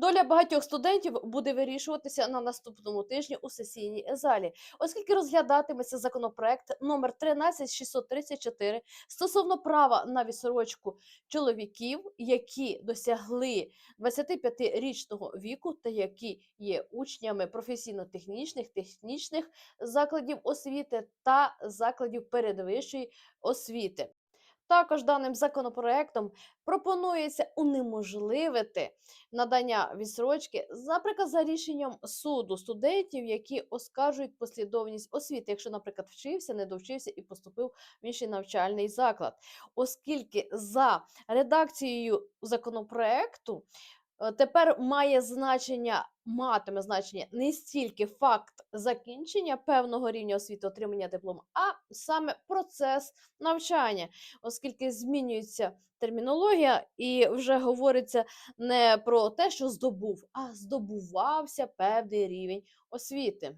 Доля багатьох студентів буде вирішуватися на наступному тижні у сесійній залі, оскільки розглядатиметься законопроект номер 13634 стосовно права на відсрочку чоловіків, які досягли 25-річного віку та які є учнями професійно-технічних, технічних закладів освіти та закладів передвищої освіти. Також даним законопроектом пропонується унеможливити надання відсрочки, наприклад, за рішенням суду студентів, які оскаржують послідовність освіти, якщо, наприклад, вчився, не довчився і поступив в інший навчальний заклад, оскільки за редакцією законопроекту тепер має значення, матиме значення не стільки факт закінчення певного рівня освіти, отримання диплома, а саме процес навчання, оскільки змінюється термінологія, і вже говориться не про те, що здобув, а здобувався певний рівень освіти.